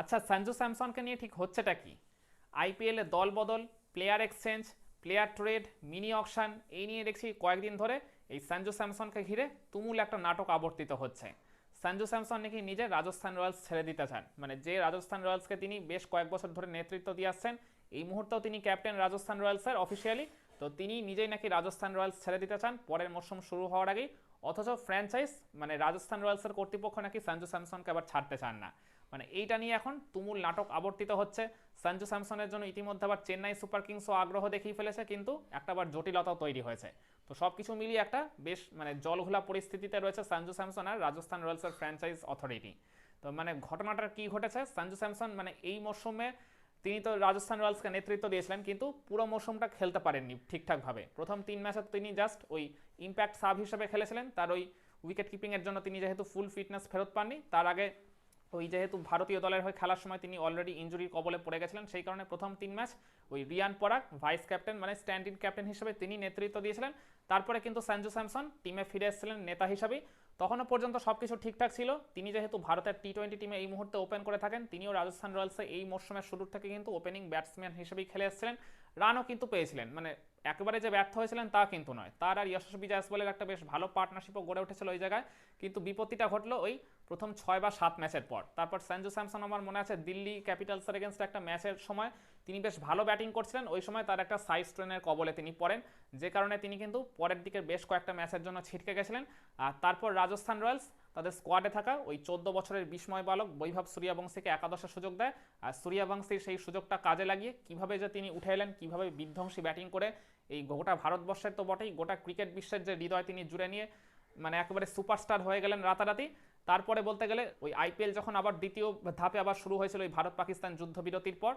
আচ্ছা সঞ্জু স্যামসনকে নিয়ে ঠিক হচ্ছেটা কি? আইপিএলে দল বদল player exchange player trade mini auction এই নিয়ে দেখছি কয়েকদিন ধরে এই সঞ্জু স্যামসনকে ঘিরে তুমুল একটা নাটক আবর্তিত হচ্ছে। সঞ্জু স্যামসন নাকি নিজে রাজস্থান রয়্যালস ছেড়ে দিতে চান। মানে যে রাজস্থান রয়্যালসকে তিনি বেশ কয়েক বছর ধরে নেতৃত্ব দিয়ে আসছেন, এই মুহূর্তেও তিনি ক্যাপ্টেন রাজস্থান রয়্যালসের অফিসিয়ালি তো তিনি নিজেই নাকি রাজস্থান রয়্যালস ছেড়ে দিতে চান। পরের মরশুম শুরু হওয়ার আগেই অথচ ফ্র্যাঞ্চাইজ মানে রাজস্থান রয়্যালসের কর্তৃপক্ষ নাকি সঞ্জু স্যামসনকে আবার ছাড়তে চান না। মানে এইটা নিয়ে এখন তুমুল নাটক আবর্তিত হচ্ছে। সঞ্জু স্যামসনের জন্য ইতিমধ্যে আবার চেন্নাই সুপার কিংসও আগ্রহ দেখিয়ে ফেলেছে, কিন্তু একটা আবার জটিলতাও তৈরি হয়েছে। তো সব কিছু মিলিয়ে একটা বেশ মানে জলঘোলা পরিস্থিতিতে রয়েছে সঞ্জু স্যামসন আর রাজস্থান রয়্যালসের ফ্র্যাঞ্চাইজ অথরিটি তো মানে ঘটনাটা কি ঘটেছে? সঞ্জু স্যামসন মানে এই মরশুমে তিনি তো রাজস্থান রয়্যালসকে নেতৃত্ব দিয়েছিলেন, কিন্তু পুরো মৌসুমটা খেলতে পারেননি ঠিকঠাকভাবে। প্রথম তিন ম্যাচে তিনি জাস্ট ওই ইম্প্যাক্ট সাব হিসেবে খেলেছিলেন, তার ওই উইকেট কিপিংয়ের জন্য তিনি যেহেতু ফুল ফিটনেস ফেরত পাননি, তার আগে ওই যেহেতু ভারতীয় দলের হয়ে খেলার সময় তিনি অলরেডি ইঞ্জুরির কবলে পড়ে গেছিলেন, সেই কারণে প্রথম তিন ম্যাচ ওই রিয়ান পরাগ ভাইস ক্যাপ্টেন মানে স্ট্যান্ড ক্যাপ্টেন হিসেবে তিনি নেতৃত্ব দিয়েছিলেন। তারপরে কিন্তু সঞ্জু স্যামসন টিমে ফিরে এসেছিলেন নেতা হিসাবেই। তখনও পর্যন্ত সব কিছু ঠিকঠাক ছিল। তিনি যেহেতু ভারতের টি টোয়েন্টি টিমে এই মুহূর্তে ওপেন করে থাকেন, তিনিও রাজস্থান রয়্যালসে এই মরশুমের শুরুর থেকে কিন্তু ওপেনিং ব্যাটসম্যান হিসেবেই খেলে এসেছিলেন। রানও কিন্তু পেয়েছিলেন। মানে একেবারে যে ব্যর্থ হয়েছিলেন তা কিন্তু নয়। তার আর যশস্বী জাসবলের একটা বেশ ভালো পার্টনারশিপও গড়ে উঠেছিল ওই জায়গায়। কিন্তু বিপত্তিটা ঘটলো ওই প্রথম ছয় বা সাত ম্যাচের পর। তারপর সঞ্জু স্যামসন আমার মনে আছে দিল্লি ক্যাপিটালসের এগেনস্ট একটা ম্যাচের সময় তিনি বেশ ভালো ব্যাটিং করছিলেন। ওই সময় তার একটা সাইড স্ট্রেনের কবলে তিনি পড়েন। যে কারণে তিনি কিন্তু পরের দিকে বেশ কয়েকটা ম্যাচের জন্য ছিটকে গেছিলেন। আর তারপর রাজস্থান রয়্যালস তাদের স্কোয়াডে থাকা ওই চোদ্দ বছরের বিস্ময় বালক বৈভব সূর্যবংশীকে একাদশের সুযোগ দেয়। আর সূর্যবংশীর সেই সুযোগটা কাজে লাগিয়ে কীভাবে যে তিনি উঠে এলেন, কীভাবে বিধ্বংসী ব্যাটিং করে, এই গোটা ভারতবর্ষের তো বটেই, গোটা ক্রিকেট বিশ্বের যে হৃদয় তিনি জুড়ে নিয়ে মানে একেবারে সুপারস্টার হয়ে গেলেন রাতারাতি। তারপরে বলতে গেলে ওই আইপিএল যখন আবার দ্বিতীয় ধাপে আবার শুরু হয়েছিল ওই ভারত পাকিস্তান যুদ্ধবিরতির পর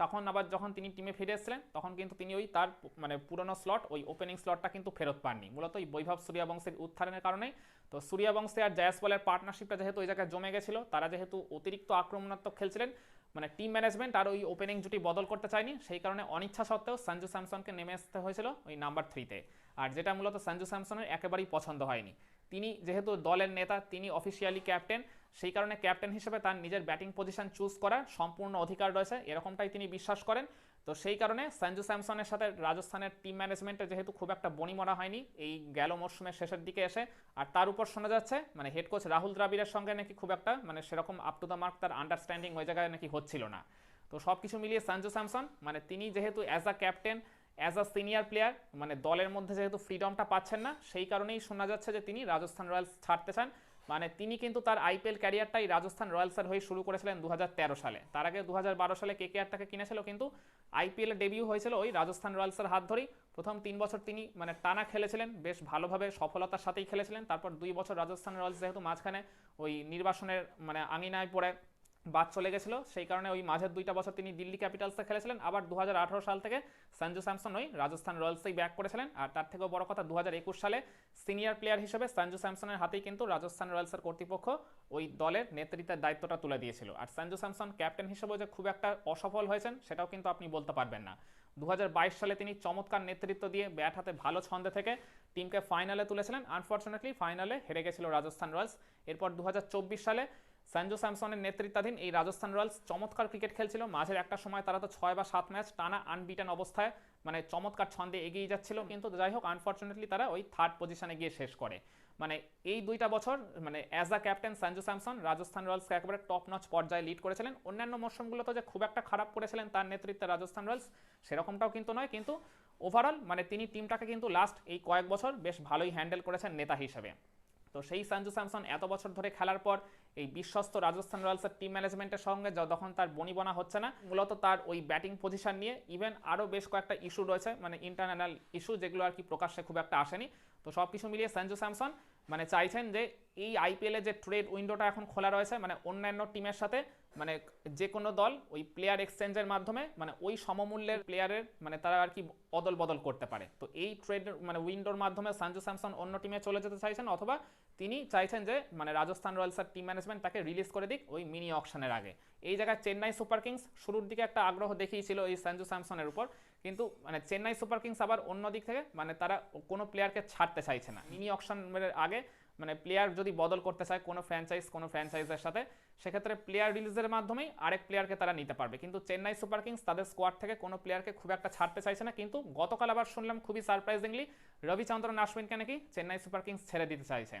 তখন আবার যখন তিনি টিমে ফিরে এসেছিলেন, তখন কিন্তু তিনি ওই তার মানে পুরনো স্লট ওই ওপেনিং স্লটটা কিন্তু ফেরত পাননি। মূলত ওই বৈভব সূর্যবংশের উত্থানের কারণেই। তো সূর্যবংশে আর জয়াসওয়ালের পার্টনারশিপটা যেহেতু ওই জায়গায় জমে গেছিল, তারা যেহেতু অতিরিক্ত আক্রমণাত্মক খেলছিলেন মানে টিম ম্যানেজমেন্ট আর ওই ওপেনিং জুটি বদল করতে চায়নি, সেই কারণে অনিচ্ছা সত্ত্বেও সঞ্জু স্যামসনকে নেমে আসতে হয়েছিল ওই নাম্বার থ্রিতে আর যেটা মূলত সঞ্জু স্যামসনের একেবারেই পছন্দ হয়নি। তিনি যেহেতু দলের নেতা, তিনি অফিসিয়ালি ক্যাপ্টেন সেই কারণে ক্যাপ্টেন হিসেবে তার নিজের ব্যাটিং পজিশন চুজ করার সম্পূর্ণ অধিকার রয়েছে, এরকমটাই তিনি বিশ্বাস করেন। তো সেই কারণে সঞ্জু স্যামসনের সাথে রাজস্থানের টিম ম্যানেজমেন্টে যেহেতু খুব একটা বনিমরা হয়নি, এই গেল মরশুমের শেষের দিকে এসে, আর তার উপর শোনা যাচ্ছে মানে হেড কোচ রাহুল দ্রাবিড়ের সঙ্গে নাকি খুব একটা মানে সেরকম আপ টু দ্য মার্ক তার আন্ডারস্ট্যান্ডিং ওই জায়গায় নাকি হচ্ছিল না। তো সব কিছু মিলিয়ে সঞ্জু স্যামসন মানে তিনি যেহেতু as a captain as a senior player মানে দলের মধ্যে যেহেতু ফ্রিডমটা পাচ্ছেন না, সেই কারণেই শোনা যাচ্ছে যে তিনি রাজস্থান রয়্যালস ছাড়তে চান। মানে তিনি কিন্তু তার আইপিএল ক্যারিয়ারটাই রাজস্থান রয়্যালসের হয়ে শুরু করেছিলেন দু হাজার তেরো সালে। তার আগে দু হাজার বারো সালে কেকেআরটাকে কিনেছিল কিন্তু আইপিএল ডেবিউ হয়েছিল ওই রাজস্থান রয়্যালসের হাত ধরেই। প্রথম তিন বছর তিনি মানে টানা খেলেছিলেন, বেশ ভালোভাবে সফলতার সাথেই খেলেছিলেন। তারপর দুই বছর রাজস্থান রয়্যালস যেহেতু মাঝখানে ওই নির্বাসনের মানে আঙিনায় পড়ে বাদ চলে গেছিল। সেই কারণে ওই মাঝের দুইটা বছর তিনি দিল্লি ক্যাপিটালসে খেলেছিলেন। আবার দু হাজার আঠারো সাল থেকে সঞ্জু স্যামসন ওই রাজস্থান রয়্যালসেই ব্যাক করেছিলেন। আর তার থেকেও বড় কথা দু হাজার একুশ সালে সিনিয়র প্লেয়ার হিসেবে সঞ্জু স্যামসনের হাতেই কিন্তু রাজস্থান রয়্যালসের কর্তৃপক্ষ ওই দলের নেতৃত্বের দায়িত্বটা তুলে দিয়েছিল। আর সঞ্জু স্যামসন ক্যাপ্টেন হিসেবে যে খুব একটা অসফল হয়েছেন, সেটাও কিন্তু আপনি বলতে পারবেন না। দু হাজার বাইশ সালে তিনি চমৎকার নেতৃত্ব দিয়ে ব্যাট হাতে ভালো ছন্দে থেকে টিমকে ফাইনালে তুলেছিলেন। আনফর্চুনেটলি ফাইনালে হেরে গেছিল রাজস্থান রয়্যালস। এরপর দু হাজার চব্বিশ সালে সঞ্জু স্যামসনের নেতৃত্বাধীন এই রাজস্থান রয়্যালস চমৎকার ক্রিকেট খেলছিল। মাঝের একটা সময় তারা তো ছয় বা সাত ম্যাচ টানা আনবিটেন অবস্থায় মানে চমৎকার ছন্দে এগিয়ে যাচ্ছিল। কিন্তু যাই হোক আনফর্চুনেটলি তারা ওই থার্ড পজিশনে গিয়ে শেষ করে। মানে এই দুইটা বছর মানে as a captain Sanju Samson Rajasthan রয়্যালসকে একেবারে টপ নচ পর্যায়ে লিড করেছিলেন। অন্যান্য মৌসুমগুলোতে যে খুব একটা খারাপ করেছিলেন তার নেতৃত্বে রাজস্থান রয়্যালস সেরকমটাও কিন্তু নয়। কিন্তু ওভারঅল মানে তিনি টিমটাকে কিন্তু লাস্ট এই কয়েক বছর বেশ ভালোই হ্যান্ডেল করেছেন নেতা হিসেবে। তো সেই সঞ্জু স্যামসন এত বছর ধরে খেলার পর এই বিশ্বস্ত রাজস্থান রয়্যালসের টিম ম্যানেজমেন্টের সঙ্গে যখন তার বনিবনা হচ্ছে না, মূলত তার ওই ব্যাটিং পজিশন নিয়ে ইভেন আরও বেশ কয়েকটা ইস্যু রয়েছে মানে ইন্টারনাল ইস্যু যেগুলো আর কি প্রকাশ্যে খুব একটা আসেনি। তো সব কিছু মিলিয়ে সঞ্জু স্যামসন মানে চাইছেন যে এই আইপিএলে যে ট্রেড উইন্ডোটা এখন খোলা রয়েছে মানে অন্যান্য টিমের সাথে মানে যে কোনো দল ওই প্লেয়ার এক্সচেঞ্জের মাধ্যমে মানে ওই সমমূল্যের প্লেয়ারের মানে তারা আর কি অদল বদল করতে পারে। তো এই ট্রেড মানে উইন্ডোর মাধ্যমে সঞ্জু স্যামসন অন্য টিমে চলে যেতে চাইছেন, অথবা তিনি চাইছেন যে মানে রাজস্থান রয়্যালসের টিম ম্যানেজমেন্ট তাকে রিলিজ করে দিক ওই মিনি অকশনের আগে। এই জায়গায় চেন্নাই সুপার কিংস শুরুর দিকে একটা আগ্রহ দেখিয়েছিল এই সঞ্জু স্যামসনের উপর। কিন্তু মানে চেন্নাই সুপার কিংস আবার অন্য দিক থেকে মানে তারা কোনো প্লেয়ারকে ছাড়তে চাইছে না। মিনি অকশনের আগে মানে প্লেয়ার যদি বদল করতে চায় কোনো ফ্র্যাঞ্চাইজ কোনো ফ্র্যাঞ্চাইজের সাথে, সেক্ষেত্রে প্লেয়ার রিলিজের মাধ্যমেই আরেক প্লেয়ারকে তারা নিতে পারবে। কিন্তু চেন্নাই সুপার কিংস তাদের স্কোয়াড থেকে কোনো প্লেয়ারকে খুব একটা ছাড়তে চাইছে না। কিন্তু গতকাল আবার শুনলাম খুবই সারপ্রাইজিংলি রবিচন্দ্রন আশ্বিনকে নাকি চেন্নাই সুপার কিংস ছেড়ে দিতে চাইছে।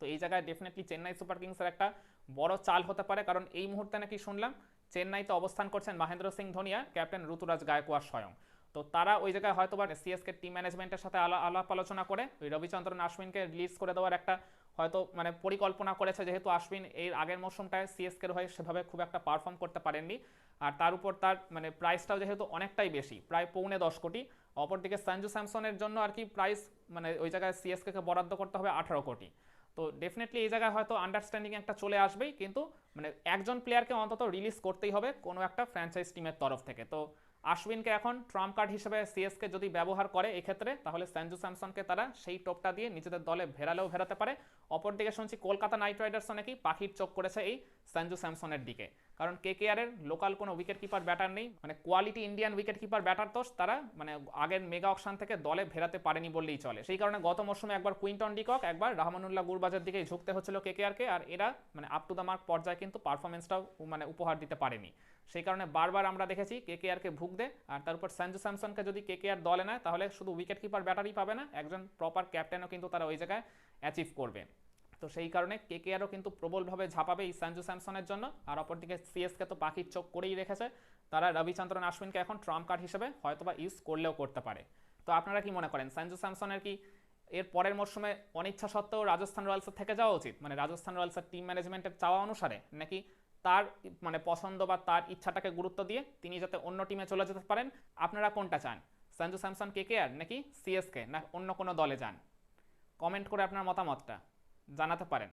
তো এই জায়গায় ডেফিনেটলি চেন্নাই সুপার কিংসের একটা বড় চাল হতে পারে, কারণ এই মুহূর্তে নাকি শুনলাম চেন্নাইতে অবস্থান করছেন মহেন্দ্র সিং ধোনিয়া, ক্যাপ্টেন ঋতুরাজ গায়কোয়াড় স্বয়ং। তো তারা ওই জায়গায় হয়তো বা সিএসকে টিম ম্যানেজমেন্টের সাথে আলা- আলাপ আলোচনা করে, ওই রবিচন্দ্রন আশ্বিনকে রিলিজ করে দেওয়ার একটা হয়তো মানে পরিকল্পনা করেছে, যেহেতু আশ্বিন এর আগের মৌসুমটায় সিএসকের হয়ে সেভাবে খুব একটা পারফর্ম করতে পারেননি। আর তার উপর তার মানে প্রাইসটাও যেহেতু অনেকটাই বেশি, প্রায় পৌনে দশ কোটি। অপরদিকে সঞ্জু স্যামসনের জন্য আর কি প্রাইস মানে ওই জায়গায় সিএসকে বরাদ্দ করতে হবে আঠারো কোটি। তো ডেফিনেটলি এই জায়গায় হয়তো আন্ডারস্ট্যান্ডিং একটা চলে আসবেই, কিন্তু মানে একজন প্লেয়ারকে অন্তত রিলিজ করতেই হবে কোনো একটা ফ্র্যাঞ্চাইজ টিমের তরফ থেকে। তো আশ্বিনকে এখন ট্রাম্প কার্ড হিসেবে সিএসকে যদি ব্যবহার করে এক্ষেত্রে, তাহলে সঞ্জু স্যামসনকে তারা সেই টোপটা দিয়ে নিজেদের দলে ভেরালেও ভেরাতে পারে। অপরদিকে শুনছি কলকাতা নাইট রাইডার্সও নাকি পাখির চোখ করেছে এই সঞ্জু স্যামসনের দিকে। কারণ কে কে এর লোকাল কোনো উইকেট কিপার ব্যাটার নেই। মানে quality Indian wicket keeper batter তো তারা মানে আগের মেগা অকশন থেকে দলে ভেরাতে পারেনি বললেই চলে। সেই কারণে গত মৌসুমে একবার কুইন্টন ডিকক একবার রহমানুল্লাহ গুরবাজের দিকে ঝুঁকতে হচ্ছিল কে কে আর এরা মানে আপ টু দ্য মার্ক পর্যায়ে কিন্তু পারফরমেন্সটাও মানে উপহার দিতে পারেনি। সেই কারণে বারবার আমরা দেখেছি কে কে আরকে ভুগতে আর তার উপর সঞ্জু স্যামসনকে যদি কে কে আর দলে নেয়, তাহলে শুধু উইকেট কিপার ব্যাটারই পাবে না, একজন প্রপার ক্যাপ্টেনও কিন্তু তারা ওই জায়গায় অ্যাচিভ করবে। তো সেই কারণে কে কে আরও কিন্তু প্রবলভাবে ঝাঁপাবে এই সঞ্জু স্যামসনের জন্য, আর অপরদিকে সিএসকে তো পাখির চোখ করেই রেখেছে। তারা রবিচন্দ্রন আশ্বিনকে এখন ট্রাম্প কার্ড হিসেবে হয়তোবা ইউজ করলেও করতে পারে। তো আপনারা কি মনে করেন সঞ্জু স্যামসনের কি এর পরের মরশুমে অনিচ্ছা সত্ত্বেও রাজস্থান রয়্যালসের থেকে যাওয়া উচিত? মানে রাজস্থান রয়্যালসের টিম ম্যানেজমেন্টের চাওয়া অনুসারে, নাকি তার মানে পছন্দ বা তার ইচ্ছাটাকে গুরুত্ব দিয়ে তিনি যাতে অন্য টিমে চলে যেতে পারেন। আপনারা কোনটা চান? সঞ্জু স্যামসন কে কে আর নাকি সিএসকে না অন্য কোনো দলে যান? কমেন্ট করে আপনার মতামতটা জানাতে পারেন।